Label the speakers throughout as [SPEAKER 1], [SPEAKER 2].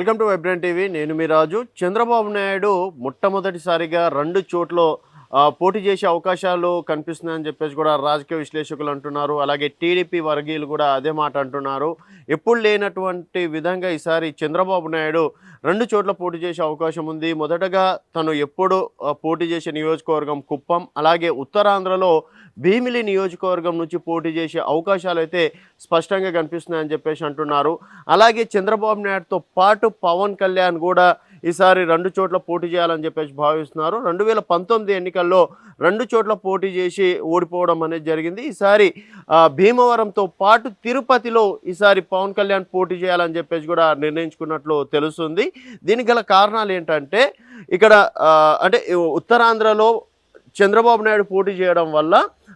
[SPEAKER 1] Welcome to vibrant TV. నేను మీ రాజు. చంద్రబాబు నాయుడు మొట్టమొదటిసారిగా రెండు చోట్ల పోటీ చేసే అవకాశాలు కనిపిస్తున్నాయని చెప్పేసి కూడా రాజకీయ విశ్లేషకులు అంటున్నారు. అలాగే టీడీపీ వర్గీయులు కూడా అదే మాట అంటున్నారు. ఎప్పుడు లేనటువంటి విధంగా ఈసారి చంద్రబాబు నాయుడు రెండు చోట్ల పోటీ చేసే అవకాశం ఉంది. మొదటగా తను ఎప్పుడు పోటీ చేసే నియోజకవర్గం కుప్పం అలాగే ఉత్తరాంధ్రలో భీమిలి నియోజకవర్గం నుంచి పోటీ చేసే అవకాశాలు అయితే స్పష్టంగా కనిపిస్తున్నాయని చెప్పేసి అంటున్నారు. అలాగే చంద్రబాబు నాయుడుతో పాటు పవన్ కళ్యాణ్ కూడా ఈసారి రెండు చోట్ల పోటీ చేయాలని చెప్పేసి భావిస్తున్నారు. రెండు వేల పంతొమ్మిది ఎన్నికల్లో రెండు చోట్ల పోటీ చేసి ఓడిపోవడం అనేది జరిగింది. ఈసారి భీమవరంతో పాటు తిరుపతిలో ఈసారి పవన్ కళ్యాణ్ పోటీ చేయాలని చెప్పేసి కూడా నిర్ణయించుకున్నట్లు తెలుస్తుంది. దీనికి గల కారణాలు ఏంటంటే ఇక్కడ అంటే ఉత్తరాంధ్రలో చంద్రబాబు నాయుడు పోటీ చేయడం వల్ల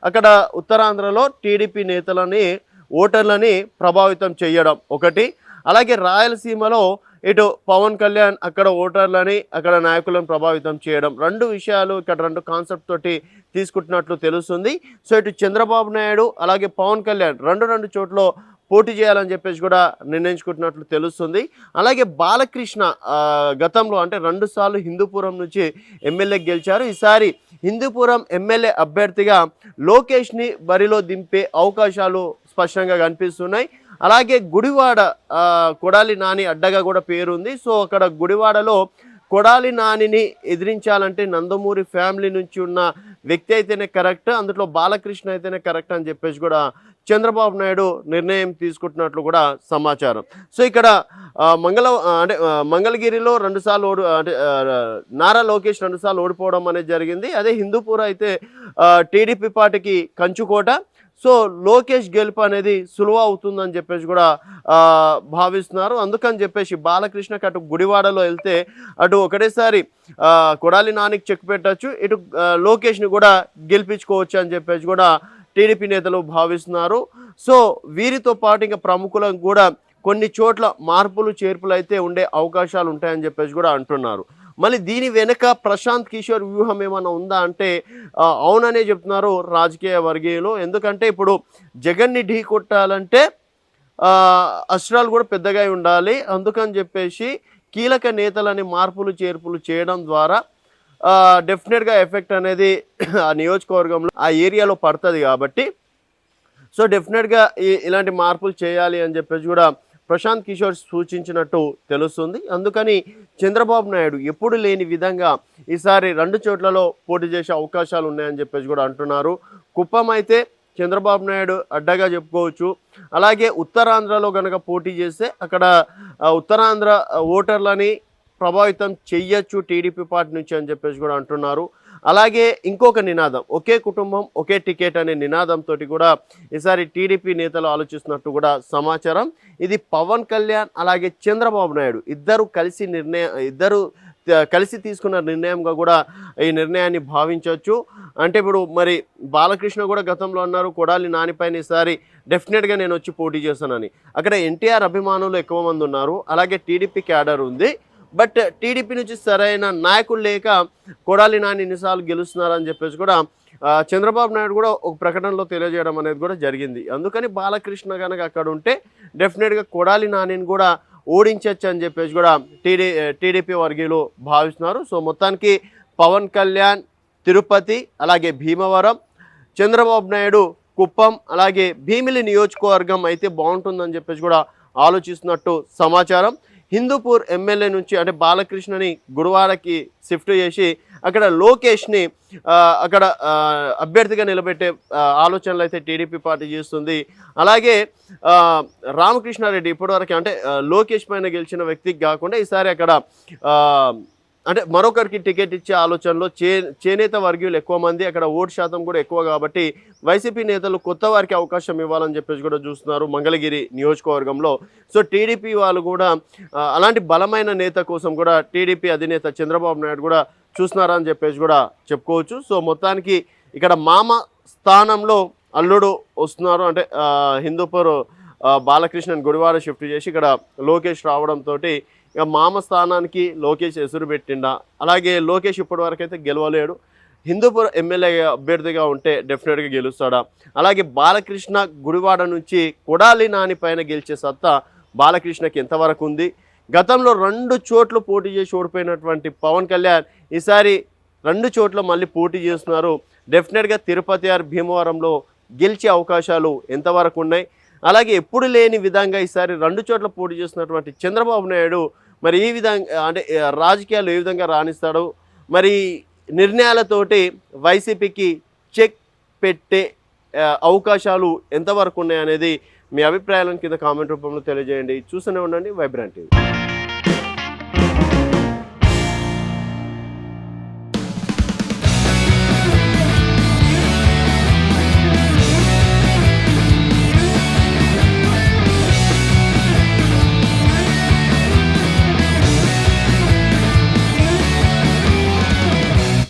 [SPEAKER 1] అక్కడ ఉత్తరాంధ్రలో టీడీపీ నేతలని ఓటర్లని ప్రభావితం చేయడం ఒకటి. అలాగే రాయలసీమలో ఇటు పవన్ కళ్యాణ్ అక్కడ ఓటర్లని అక్కడ నాయకులను ప్రభావితం చేయడం. రెండు విషయాలు ఇక్కడ రెండు కాన్సెప్ట్ తోటి తీసుకుంటున్నట్లు తెలుస్తుంది. సో ఇటు చంద్రబాబు నాయుడు అలాగే పవన్ కళ్యాణ్ రెండు రెండు చోట్ల పోటీ చేయాలని చెప్పేసి కూడా నిర్ణయించుకుంటున్నట్లు తెలుస్తుంది. అలాగే బాలకృష్ణ గతంలో అంటే రెండు సార్లు హిందూపురం నుంచి ఎమ్మెల్యే గెలిచారు. ఈసారి హిందూపురం ఎమ్మెల్యే అభ్యర్థిగా లోకేష్ని బరిలో దింపే అవకాశాలు స్పష్టంగా కనిపిస్తున్నాయి. అలాగే గుడివాడ కొడాలి నాని అడ్డగా కూడా పేరుంది. సో అక్కడ గుడివాడలో కొడాలి నానిని ఎదిరించాలంటే నందమూరి ఫ్యామిలీ నుంచి ఉన్న వ్యక్తి అయితేనే కరెక్ట్ అందులో బాలకృష్ణ అయితేనే కరెక్ట్ అని చెప్పేసి కూడా చంద్రబాబు నాయుడు నిర్ణయం తీసుకుంటున్నట్లు కూడా సమాచారం. సో ఇక్కడ మంగళ అంటే మంగళగిరిలో రెండుసార్లు ఓడి అంటే నారా లోకేష్ రెండుసార్లు ఓడిపోవడం అనేది జరిగింది. అదే హిందూపూర్ అయితే టీడీపీ పార్టీకి కంచుకోట సో లోకేష్ గెలుపు అనేది సులువు అవుతుందని చెప్పేసి కూడా భావిస్తున్నారు. అందుకని చెప్పేసి బాలకృష్ణకి అటు గుడివాడలో వెళ్తే అటు ఒకటేసారి కొడాలి నానికి చెక్ పెట్టచ్చు. ఇటు లోకేష్ని కూడా గెలిపించుకోవచ్చు అని చెప్పేసి కూడా టీడీపీ నేతలు భావిస్తున్నారు. సో వీరితో పాటు ఇంకా ప్రముఖులకు కూడా కొన్ని చోట్ల మార్పులు చేర్పులు అయితే ఉండే అవకాశాలు ఉంటాయని చెప్పేసి కూడా అంటున్నారు. మళ్ళీ దీని వెనుక ప్రశాంత్ కిషోర్ వ్యూహం ఏమైనా ఉందా అంటే అవుననే చెప్తున్నారు రాజకీయ వర్గీయులు. ఎందుకంటే ఇప్పుడు జగన్ని ఢీ కొట్టాలంటే అస్త్రాలు కూడా పెద్దగా ఉండాలి. అందుకని చెప్పేసి కీలక నేతలని మార్పులు చేర్పులు చేయడం ద్వారా డెఫినెట్గా ఎఫెక్ట్ అనేది ఆ నియోజకవర్గంలో ఆ ఏరియాలో పడుతుంది కాబట్టి. సో డెఫినెట్గా ఇలాంటి మార్పులు చేయాలి అని చెప్పేసి కూడా ప్రశాంత్ కిషోర్ సూచించినట్టు తెలుస్తుంది. అందుకని చంద్రబాబు నాయుడు ఎప్పుడు లేని విధంగా ఈసారి రెండు చోట్లలో పోటీ చేసే అవకాశాలు ఉన్నాయని చెప్పేసి కూడా అంటున్నారు. కుప్పం అయితే చంద్రబాబు నాయుడు అడ్డగా చెప్పుకోవచ్చు. అలాగే ఉత్తరాంధ్రలో కనుక పోటీ చేస్తే అక్కడ ఉత్తరాంధ్ర ఓటర్లని ప్రభావితం చెయ్యొచ్చు టీడీపీ పార్టీ నుంచి అని చెప్పేసి కూడా అంటున్నారు. అలాగే ఇంకొక నినాదం. ఒకే కుటుంబం ఒకే టికెట్ అనే నినాదంతో కూడా ఈసారి టీడీపీ నేతలు ఆలోచిస్తున్నట్టు కూడా సమాచారం. ఇది పవన్ కళ్యాణ్ అలాగే చంద్రబాబు నాయుడు ఇద్దరు కలిసి నిర్ణయం ఇద్దరు కలిసి తీసుకున్న నిర్ణయంగా కూడా ఈ నిర్ణయాన్ని భావించవచ్చు. అంటే ఇప్పుడు మరి బాలకృష్ణ కూడా గతంలో అన్నారు కొడాలి నానిపైన ఈసారి డెఫినెట్గా నేను వచ్చి పోటీ చేస్తానని. అక్కడ ఎన్టీఆర్ అభిమానులు ఎక్కువ మంది ఉన్నారు. అలాగే టీడీపీ క్యాడర్ ఉంది. బట్ టీడీపీ నుంచి సరైన నాయకులు లేక కొడాలి నాని ఎన్నిసార్లు గెలుస్తున్నారని చెప్పేసి కూడా చంద్రబాబు నాయుడు కూడా ఒక ప్రకటనలో తెలియజేయడం అనేది కూడా జరిగింది. అందుకని బాలకృష్ణ కనుక అక్కడ ఉంటే డెఫినెట్గా కొడాలి నానిని కూడా ఓడించవచ్చు అని చెప్పేసి కూడా టీడీ టీడీపీ వర్గీయులు భావిస్తున్నారు. సో మొత్తానికి పవన్ కళ్యాణ్ తిరుపతి అలాగే భీమవరం చంద్రబాబు నాయుడు కుప్పం అలాగే భీమిలి నియోజకవర్గం అయితే బాగుంటుందని చెప్పేసి కూడా ఆలోచిస్తున్నట్టు సమాచారం. హిందూపూర్ ఎమ్మెల్యే నుంచి అంటే బాలకృష్ణని గుడివాడకి షిఫ్ట్ చేసి అక్కడ లోకేష్ని అక్కడ అభ్యర్థిగా నిలబెట్టే ఆలోచనలు అయితే టీడీపీ పార్టీ చేస్తుంది. అలాగే రామకృష్ణారెడ్డి ఇప్పటివరకు అంటే లోకేష్ పైన గెలిచిన వ్యక్తికి కాకుండా ఈసారి అక్కడ అంటే మరొకరికి టికెట్ ఇచ్చే ఆలోచనలో చే చేనేత వర్గీయులు ఎక్కువ మంది అక్కడ ఓటు శాతం కూడా ఎక్కువ కాబట్టి వైసీపీ నేతలు కొత్త వారికి అవకాశం ఇవ్వాలని చెప్పేసి కూడా చూస్తున్నారు మంగళగిరి నియోజకవర్గంలో. సో టీడీపీ వాళ్ళు కూడా అలాంటి బలమైన నేత కోసం కూడా టీడీపీ అధినేత చంద్రబాబు నాయుడు కూడా చూస్తున్నారని చెప్పేసి కూడా చెప్పుకోవచ్చు. సో మొత్తానికి ఇక్కడ మామ స్థానంలో అల్లుడు వస్తున్నారు. అంటే హిందూపూర్ బాలకృష్ణన్ గుడివాడ షిఫ్ట్ చేసి ఇక్కడ లోకేష్ రావడంతో ఇక మామ స్థానానికి లోకేష్ ఎసురు పెట్టిండా. అలాగే లోకేష్ ఇప్పటివరకు అయితే గెలవలేడు. హిందూపూర్ ఎమ్మెల్యే అభ్యర్థిగా ఉంటే డెఫినెట్గా గెలుస్తాడా. అలాగే బాలకృష్ణ గుడివాడ నుంచి కొడాలి నాని పైన గెలిచే సత్తా బాలకృష్ణకి ఎంతవరకు ఉంది గతంలో రెండు చోట్ల పోటీ చేసి ఓడిపోయినటువంటి పవన్ కళ్యాణ్ ఈసారి రెండు చోట్ల మళ్ళీ పోటీ చేస్తున్నారు. డెఫినెట్గా తిరుపతి ఆర్ భీమవరంలో గెలిచే అవకాశాలు ఎంతవరకు ఉన్నాయి? అలాగే ఎప్పుడు లేని విధంగా ఈసారి రెండు చోట్ల పోటీ చేస్తున్నటువంటి చంద్రబాబు నాయుడు మరి ఈ విధంగా అంటే రాజకీయాలు ఏ విధంగా రాణిస్తాడు మరి నిర్ణయాలతోటి వైసీపీకి చెక్ పెట్టే అవకాశాలు ఎంతవరకు ఉన్నాయనేది మీ అభిప్రాయాలను కింద కామెంట్ రూపంలో తెలియజేయండి. చూస్తూనే ఉండండి వైబ్రాంట్ టీవీ.